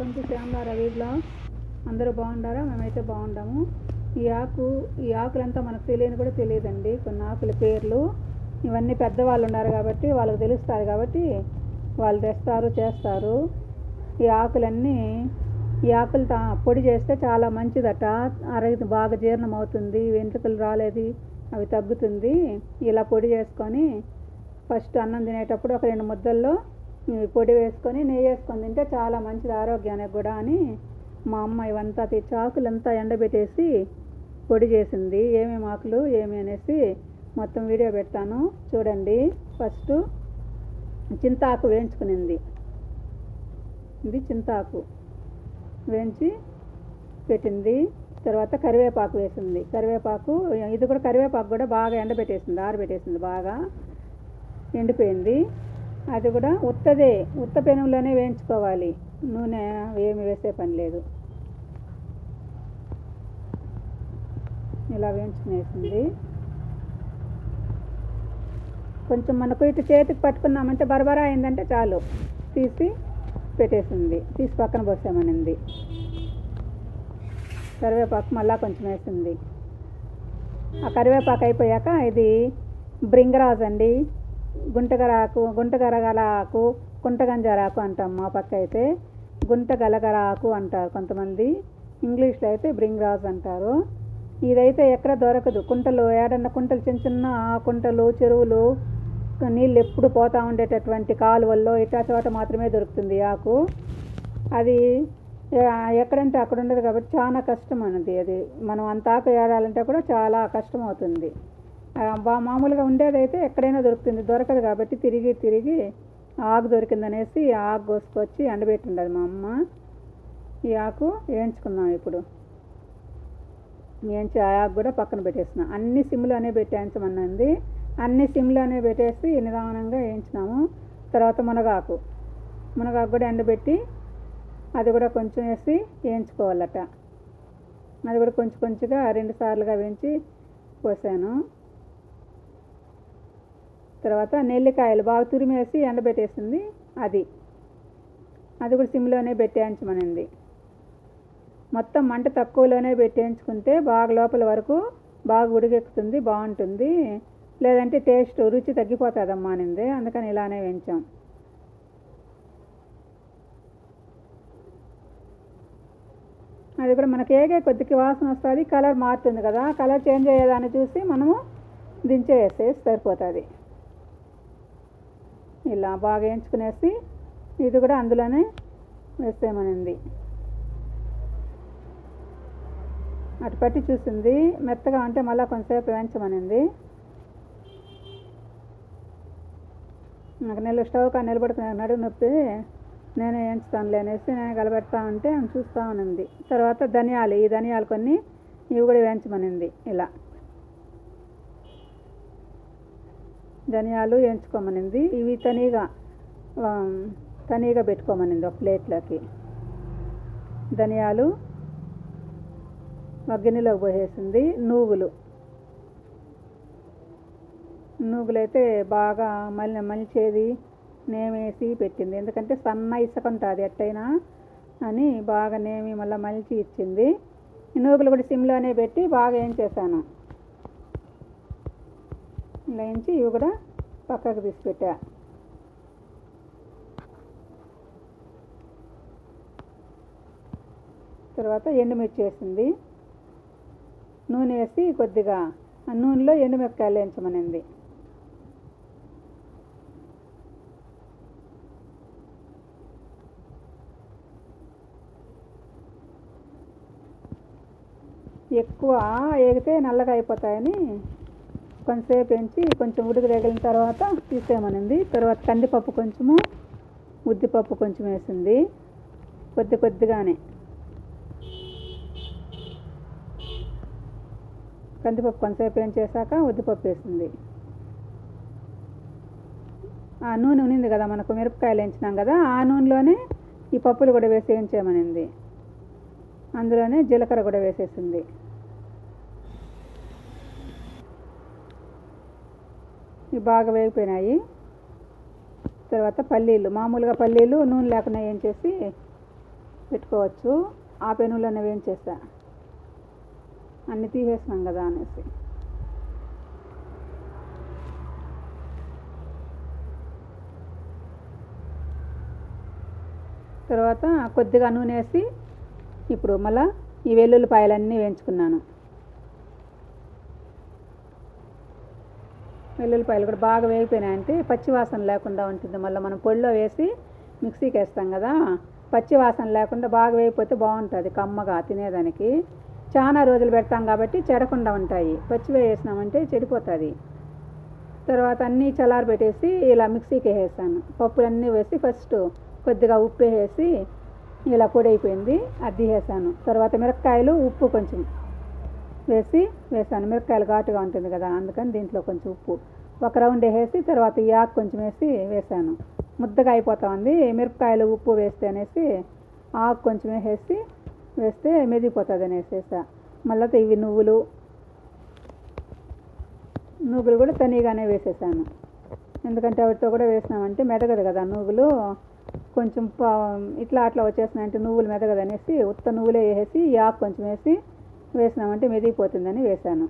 Welcome to శ్యామలారా వీధిలో? అందరూ బాగుండారా? మేమైతే బాగుండాము. ఈ ఆకు ఈ ఆకులంతా మనకు తెలియని కూడా తెలియదండి. కొన్ని ఆకుల పేర్లు. ఇవన్నీ పెద్దవాళ్ళు ఉన్నారు కాబట్టి వాళ్ళకి తెలుస్తారు కాబట్టి వాళ్ళు తెస్తారు చేస్తారు. ఈ ఆకులన్నీ ఈ ఆకులు తా- పొడి చేస్తే చాలా మంచిదట. అరగి బాగా జీర్ణం అవుతుంది వెంట్రుకలు రాలేదు అవి తగ్గుతుంది. ఇలా పొడి చేసుకొని ఫస్ట్ అన్నం తినేటప్పుడు ఒక రెండు ముద్దల్లో పొడి వేసుకొని నెయ్యి వేసుకొని తింటే చాలా మంచిది ఆరోగ్యానికి కూడా అని మా అమ్మ ఇవంతా తెచ్చి ఆకులంతా ఎండబెట్టేసి పొడి చేసింది. ఏమేమి ఆకులు ఏమి అనేసి మొత్తం వీడియో పెడతాను. చూడండి. ఫస్ట్ చింతాకు వేయించుకునింది. ఇది చింతాకు వేయించి పెట్టింది. తర్వాత కరివేపాకు వేసింది. కరివేపాకు ఇది కూడా కరివేపాకు కూడా బాగా ఎండబెట్టేసింది ఆరబెట్టేసింది బాగా. ఎండిపోయింది. అది కూడా ఉత్తదే ఉత్త పెనంలోనే వేయించుకోవాలి. నూనె ఏమి వేసే పని లేదు. ఇలా వేయించుకునేసింది. కొంచెం మనకు ఇటు చేతికి పట్టుకున్నామంటే బరబరా అయిందంటే చాలు. తీసి పెట్టేసింది. తీసి పక్కన పోసామనింది. కరివేపాకు మళ్ళా కొంచెం వేసింది. ఆ కరివేపాకు అయిపోయాక ఇది బ్రింగరాజ్ అండి. గుంటగరాకు గుంటగరగల ఆకు కుంటగంజరాకు అంటాం మా పక్క అయితే గుంట ఆకు అంటారు కొంతమంది. ఇంగ్లీష్లో అయితే బ్రింగ్రాజ్ అంటారు. ఇదైతే ఎక్కడ దొరకదు. కుంటలు ఏడన్నా కుంటలు చిన్న చిన్న కుంటలు చెరువులు నీళ్ళు ఎప్పుడు పోతూ ఉండేటటువంటి కాలువల్లో ఇటా చోట మాత్రమే దొరుకుతుంది ఆకు. అది ఎక్కడంటే అక్కడ ఉండదు కాబట్టి చాలా కష్టం అన్నది. అది మనం అంత ఆకు ఏడాలంటే కూడా చాలా కష్టం అవుతుంది. బా- మామూలుగా ఉండేదైతే ఎక్కడైనా దొరుకుతుంది. దొరకదు కాబట్టి తిరిగి తిరిగి ఆకు దొరికిందనేసి ఆకు కోసుకొచ్చి ఎండబెట్టిండదు మా అమ్మ. ఈ ఆకు వేయించుకుందాం ఇప్పుడు. వేయించి ఆ ఆకు కూడా పక్కన పెట్టేసిన అన్ని సిమ్లోనే పెట్టేయించమన్నది. అన్ని సిమ్లోనే పెట్టేసి నిదానంగా వేయించినాము. తర్వాత మునగాకు. మునగాకు కూడా ఎండబెట్టి అది కూడా కొంచెం వేసి వేయించుకోవాలట. అది కూడా కొంచెం కొంచెంగా రెండు సార్లుగా వేయించి పోసాను తర్వాత నెల్లికాయలు బాగా తురిమేసి ఎండబెట్టేసింది అది. అది కూడా సిమ్లోనే పెట్టేయించమనింది మొత్తం మంట తక్కువలోనే పెట్టేయించుకుంటే బాగా లోపల వరకు బాగా ఉడికెక్కుతుంది బాగుంటుంది. లేదంటే టేస్ట్ రుచి తగ్గిపోతుందమ్మా అనింది. అందుకని ఇలానే వేయించాం. అది కూడా మనకి ఏగే కొద్దికి వాసన వస్తుంది కలర్ మారుతుంది కదా. కలర్ చేంజ్ అయ్యేదాన్ని చూసి మనము దించేసేసి సరిపోతుంది. ఇలా బాగా వేయించుకునేసి ఇది కూడా అందులోనే వేసేయమనింది. అటు పట్టి చూసింది. మెత్తగా ఉంటే మళ్ళీ కొంతసేపు వేయించమనింది. నాకు నెల స్టవ్ కానీ నిలబడుకునే నడుము నొప్పి నేనే వేయించుతానులే అనేసి నేను కలబెడతా ఉంటే చూస్తూ ఉన్నింది తర్వాత ధనియాలు ఈ ధనియాలు కొన్ని ఇవి కూడా వేయించమనింది ఇలా. ధనియాలు వేయించుకోమనింది ఇవి తనీగా తనీగా పెట్టుకోమనింది ఒక ప్లేట్లోకి. ధనియాలు ఒక గిన్నెలోకి పోసేసింది. నువ్వులు. నువ్వులు అయితే బాగా మళ్ళీ మలిచేది నేమేసి పెట్టింది. ఎందుకంటే సన్న ఇసుక ఉంటుంది ఎట్టయినా అని బాగా నేమి మళ్ళీ మలిచి ఇచ్చింది. ఈ నూగులు కూడా సిమ్లోనే పెట్టి బాగా ఏం చేశాను? ఇలా ఇవి కూడా పక్కకు తీసి పెట్టా తర్వాత ఎండుమిర్చి వేసింది. నూనె వేసి కొద్దిగా ఆ నూనెలో ఎండుమిరపకాయలు వేయించమనింది. ఎక్కువ ఏగితే నల్లగా అయిపోతాయని కొంచెంసేపు వేయించి కొంచెం ఉడికి తగిలిన తర్వాత తీసేయమనింది తర్వాత కందిపప్పు కొంచెము ఉద్దిపప్పు కొంచెం వేసింది. కొద్ది కొద్దిగానే. కందిపప్పు కొంతసేపు వేయించేసాక ఉద్దిపప్పు వేసింది. ఆ నూనె ఉనింది కదా మనకు మిరపకాయలు వేయించినాం కదా ఆ నూనెలోనే ఈ పప్పులు కూడా వేసి వేయించేయమనింది. అందులోనే జీలకర్ర కూడా వేసేసింది. ఇవి బాగా వేగిపోయినాయి. తర్వాత పల్లీలు మామూలుగా పల్లీలు నూనె లేకుండా వేయించేసి పెట్టుకోవచ్చు. ఆ పెనులోనే వేయించేసా అన్నీ తీసేసినాం కదా అనేసి. తర్వాత కొద్దిగా నూనె వేసి ఇప్పుడు మళ్ళీ ఈ వెల్లుల్లిపాయలన్నీ వేయించుకున్నాను. వెల్లుల్లిపాయలు కూడా బాగా వేగిపోయినాయంటే పచ్చి వాసన లేకుండా ఉంటుంది. మళ్ళీ మనం పొడిలో వేసి మిక్సీకి వేస్తాం కదా పచ్చి వాసన లేకుండా బాగా వేగిపోతే బాగుంటుంది కమ్మగా తినేదానికి. చాలా రోజులు పెడతాం కాబట్టి చెడకుండా ఉంటాయి. పచ్చి వేసినామంటే చెడిపోతుంది. తర్వాత అన్నీ చల్లారి పెట్టేసి ఇలా మిక్సీకి వేసాను పప్పులన్నీ వేసి ఫస్ట్ కొద్దిగా ఉప్పు వేసి ఇలా పొడి అయిపోయింది అది వేసాను తర్వాత మిరపకాయలు ఉప్పు కొంచెం వేసి వేసాను. మిరపకాయలు ఘాటుగా ఉంటుంది కదా అందుకని దీంట్లో కొంచెం ఉప్పు. ఒక రౌండ్ వేసి తర్వాత ఈ ఆకు కొంచెం వేసి వేసాను. ముద్దగా అయిపోతా ఉంది. మిరపకాయలు ఉప్పు వేస్తే అనేసి ఆకు కొంచెం వేసి వేస్తే మెదిగిపోతుంది అనేసి వేసా. మళ్ళీ ఇవి నువ్వులు నువ్వులు కూడా తనీగానే వేసేసాను. ఎందుకంటే వాటితో కూడా వేసినామంటే మెదగదు కదా నువ్వులు. కొంచెం పా- ఇట్లా అట్లా వచ్చేసినాయంటే నువ్వులు మెదగదు అనేసి ఉత్త నువ్వులే వేసి ఈ ఆకు కొంచెం వేసి వేసినామంటే మెదిగిపోతుందని వేసాను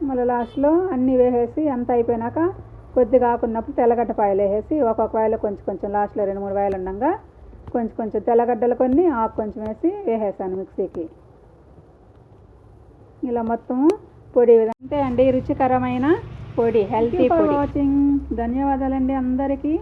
మళ్ళీ లాస్ట్లో అన్నీ వేసేసి అంతా అయిపోయినాక కొద్దిగా ఆకున్నప్పుడు తెల్లగడ్డ పాయలు వేసేసి ఒక్కొక్క వాయిలో కొంచెం కొంచెం లాస్ట్లో రెండు మూడు వాయిలు ఉండగా కొంచెం కొంచెం తెల్లగడ్డలు కొన్ని ఆకు కొంచెం వేసి వేసేసాను మిక్సీకి. ఇలా మొత్తం పొడి అంతే అండి రుచికరమైన పొడి హెల్తీ వాచింగ్ ధన్యవాదాలండి అందరికీ.